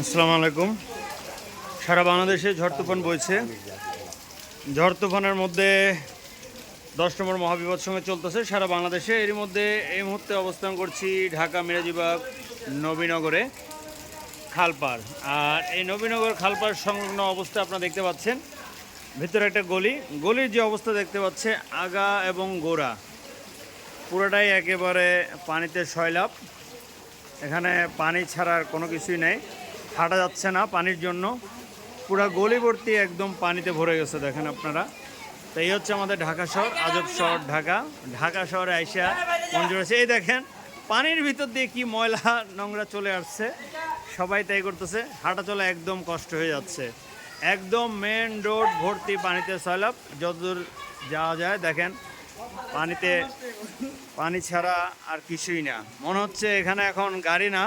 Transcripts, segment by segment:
আসসালামু আলাইকুম। সারা বাংলাদেশে ঝড় তুফান বইছে। ঝড় তুফানের মধ্যে দশ নম্বর মহাবিপদ সঙ্গে চলতেছে সারা বাংলাদেশে। এর মধ্যে এই মুহূর্তে অবস্থান করছি ঢাকা মিরাজিবাগ নবীনগরে খালপাড়। আর এই নবীনগর খালপাড় সংলগ্ন অবস্থা আপনারা দেখতে পাচ্ছেন। ভিতরে একটা গলি। গলির যে অবস্থা দেখতে পাচ্ছে আগা এবং গোড়া। পুরোটাই একেবারে পানিতে সয়লাভ এখানে পানি ছাড়ার কোনো কিছুই নেই। হাঁটা যাচ্ছে না পানির জন্য। পুরো গলিবর্তী একদম পানিতে ভরে গেছে, দেখেন আপনারা। তো এই হচ্ছে আমাদের ঢাকা শহর, আজব শহর ঢাকা। ঢাকা শহরে আইসা মঞ্জুর আছে। এই দেখেন, পানির ভিতর দিয়ে কি ময়লা নোংরা চলে আসছে। সবাই তাই করতেছে। হাঁটা চলা একদম কষ্ট হয়ে যাচ্ছে। একদম মেন রোড ভর্তি পানিতে সয়লাভ যতদূর যাওয়া যায়, দেখেন, পানিতে পানি ছাড়া আর কিছুই না। মনে হচ্ছে এখানে এখন গাড়ি না,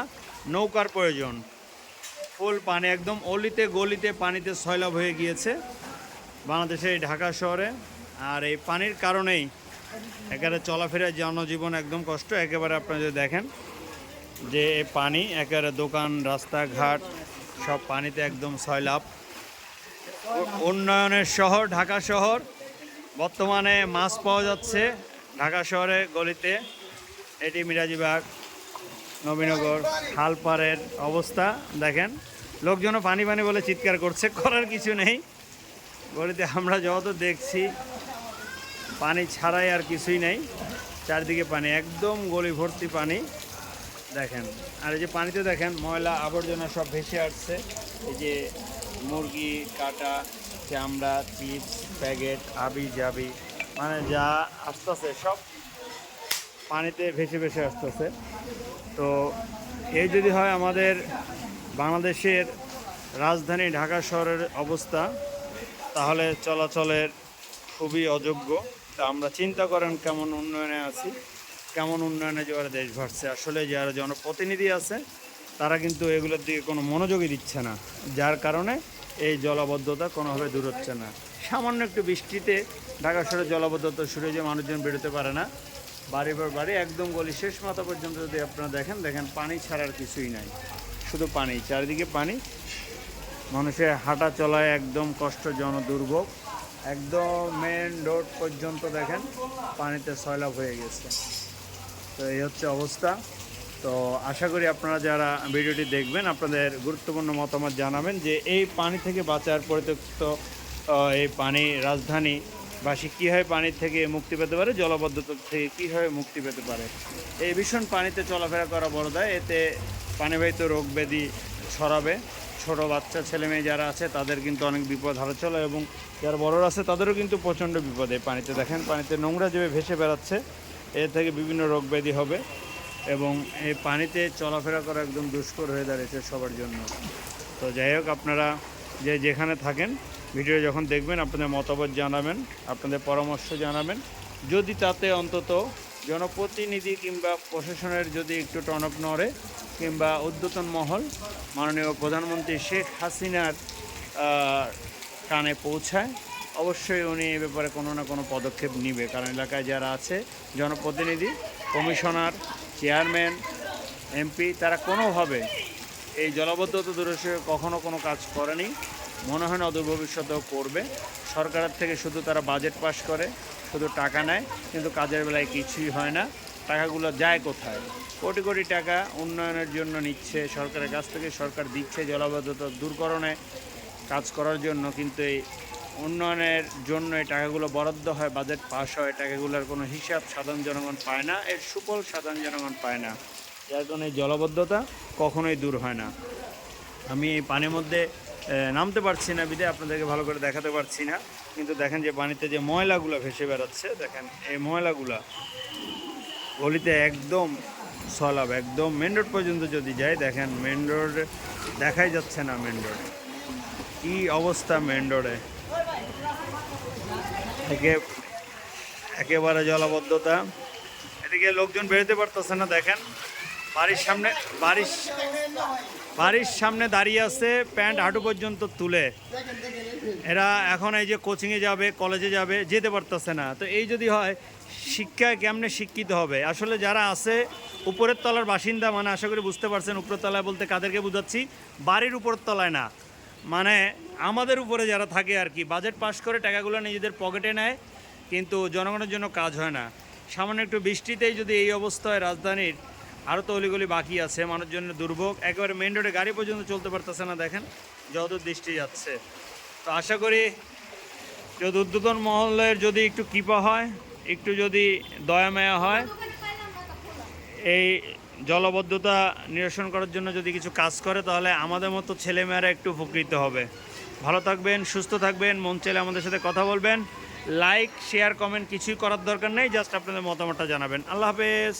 নৌকার প্রয়োজন। ফুল পানি, একদম অলিতে গলিতে পানিতে সয়লাভ হয়ে গিয়েছে বাংলাদেশের ঢাকা শহরে। আর এই পানির কারণেই একেবারে চলাফেরা জনজীবন একদম কষ্ট। একেবারে আপনারা যদি দেখেন যে পানি, একেবারে দোকান, রাস্তাঘাট, সব পানিতে একদম সয়লাভ উন্নয়নের শহর, ঢাকা শহর, বর্তমানে মাছ পাওয়া যাচ্ছে। ঢাকা শহরে গলিতে এটি মিরাজিবাগ, নবীনগর খালপাড়ের অবস্থা, দেখেন। লোকজনও পানি পানি বলে চিৎকার করছে, করার কিছু নেই। গলিতে আমরা যত দেখছি, পানি ছাড়াই আর কিছুই নেই। চারদিকে পানি, একদম গলি ভর্তি পানি। দেখেন, আর এই যে পানিতে দেখেন, ময়লা আবর্জনা সব ভেসে আসছে। এই যে মুরগি, কাটা, চামড়া, চিপস, প্যাকেট আবি জাবি মানে যা আসতেছে সব পানিতে ভেসে ভেসে আসতেছে। তো এই যদি হয় আমাদের বাংলাদেশের রাজধানী ঢাকা শহরের অবস্থা, তাহলে চলাচলের খুবই অযোগ্য। তা আমরা চিন্তা করেন কেমন উন্নয়নে আছি, কেমন উন্নয়নে যারা দেশ ভাসছে আসলে যারা জনপ্রতিনিধি আছে, তারা কিন্তু এগুলোর দিকে কোনো মনোযোগই দিচ্ছে না। যার কারণে এই জলাবদ্ধতা কোনোভাবে দূর হচ্ছে না। সামান্য একটু বৃষ্টিতে ঢাকা শহরে জলাবদ্ধতা শুরু হয়ে মানুষজন বেরোতে পারে না। বাড়ি পর বাড়ি, একদম গলি শেষ মাথা পর্যন্ত যদি আপনারা দেখেন দেখেন পানি ছাড়ার কিছুই নাই। শুধু পানি, চারিদিকে পানি। মানুষের হাঁটা চলায় একদম কষ্ট জন দুর্ভোগ। একদম মেন রোড পর্যন্ত দেখেন, পানিতে সয়লাভ হয়ে গেছে। তো এই হচ্ছে অবস্থা। তো আশা করি আপনারা যারা ভিডিওটি দেখবেন, আপনাদের গুরুত্বপূর্ণ মতামত জানাবেন যে এই পানি থেকে বাঁচার পরিত্যক্ত এই পানি রাজধানী বাসী কীভাবে পানির থেকে মুক্তি পেতে পারে, জলবদ্ধতা থেকে কীভাবে মুক্তি পেতে পারে? এই ভীষণ পানিতে চলাফেরা করা বড় দেয়। এতে পানিবাহিত রোগ ব্যাধি ছড়াবে। ছোট বাচ্চা, ছেলে মেয়ে যারা আছে, তাদের কিন্তু অনেক বিপদ হারা চলে এবং যারা বড়রা আছে, তাদেরও কিন্তু প্রচণ্ড বিপদে। পানিতে দেখেন, পানিতে নোংরা যেভাবে ভেসে বেড়াচ্ছে। এর থেকে বিভিন্ন রোগ ব্যাধি হবে এবং এই পানিতে চলাফেরা করা একদম দুষ্কর হয়ে দাঁড়িয়েছে সবার জন্য। তো যাই হোক, আপনারা যে যেখানে থাকেন ভিডিও যখন দেখবেন, আপনাদের মতামত জানাবেন, আপনাদের পরামর্শ জানাবেন। যদি তাতে অন্তত জনপ্রতিনিধি কিংবা প্রশাসনের যদি একটু টনক নড়ে কিংবা উদ্যতন মহল মাননীয় প্রধানমন্ত্রী শেখ হাসিনার কানে পৌঁছায়, অবশ্যই উনি এ ব্যাপারে কোনো না কোনো পদক্ষেপ নিবে। কারণ এলাকায় যারা আছে, জনপ্রতিনিধি, কমিশনার, চেয়ারম্যান, এমপি, তারা কোনোভাবে এই জলাবদ্ধতা দূরে কখনো কোনো কাজ করেনি। মনে হয় না অদূর ভবিষ্যতেও করবে। সরকারের থেকে শুধু তারা বাজেট পাস করে, শুধু টাকা নেয়, কিন্তু কাজের বেলায় কিছুই হয় না। টাকাগুলো যায় কোথায়? কোটি কোটি টাকা উন্নয়নের জন্য নিচ্ছে সরকারের কাছ থেকে। সরকার দিচ্ছে জলাবদ্ধতা দূরকরণে কাজ করার জন্য, কিন্তু এই উন্নয়নের জন্য এই টাকাগুলো বরাদ্দ হয় বাজেট পাস হয়, টাকাগুলোর কোনো হিসাব সাধারণ জনগণ পায় না, এর সুফল সাধারণ জনগণ পায় না। যার কারণে জলাবদ্ধতা কখনোই দূর হয় না। আমি এই পানির মধ্যে নামতে পারছি না বিদে, আপনাদেরকে ভালো করে দেখাতে পারছি না। কিন্তু দেখেন যে পানিতে যে ময়লাগুলো ভেসে বেড়াচ্ছে, দেখেন এই ময়লাগুলা গলিতে একদম সলাব, একদম মেন রোড পর্যন্ত যদি যাই দেখেন মেন রোড দেখাই যাচ্ছে না মেন রোড। কি অবস্থা মেন রোডে? একে একেবারে জলাবদ্ধতা। এদিকে লোকজন বেরোতে পারতেছে না, দেখেন। বাড়ির সামনে বাড়ির বাড়ির সামনে দাঁড়িয়ে আছে, প্যান্ট হাঁটু পর্যন্ত তুলে। এরা এখন এই যে কোচিংয়ে যাবে কলেজে যাবে, যেতে পারতেছে না। তো এই যদি হয় শিক্ষায় কেমনে শিক্ষিত হবে? আসলে যারা আছে, উপরের তলার বাসিন্দা মানে আশা করি বুঝতে পারছেন, উপরের তলায় বলতে কাদেরকে বুঝাচ্ছি, বাড়ির উপরের তলায় না। মানে আমাদের উপরে যারা থাকে আর কি বাজেট পাস করে টাকাগুলো নিজেদের পকেটে নেয়, কিন্তু জনগণের জন্য কাজ হয় না। সামান্য একটু বৃষ্টিতেই যদি এই অবস্থা হয় রাজধানীর আরও তো অলিগলি বাকি আছে মানুষজনের দুর্ভোগ। একেবারে মেন রোডে গাড়ি পর্যন্ত চলতে পারতেছে না, দেখেন। যত দৃষ্টি যাচ্ছে। তো আশা করি যদি উদ্বোধন মহলের যদি একটু কৃপা হয়, একটু যদি দয়া মায়া হয়, এই জলবদ্ধতা নিরসন করার জন্য যদি কিছু কাজ করে, তাহলে আমাদের মতো ছেলেমেয়েরা একটু উপকৃত হবে। ভালো থাকবেন, সুস্থ থাকবেন, মন চাইলে আমাদের সাথে কথা বলবেন। লাইক শেয়ার কমেন্ট কিছুই করার দরকার নেই জাস্ট আপনাদের মতামতটা জানাবেন। আল্লাহ হাফেজ।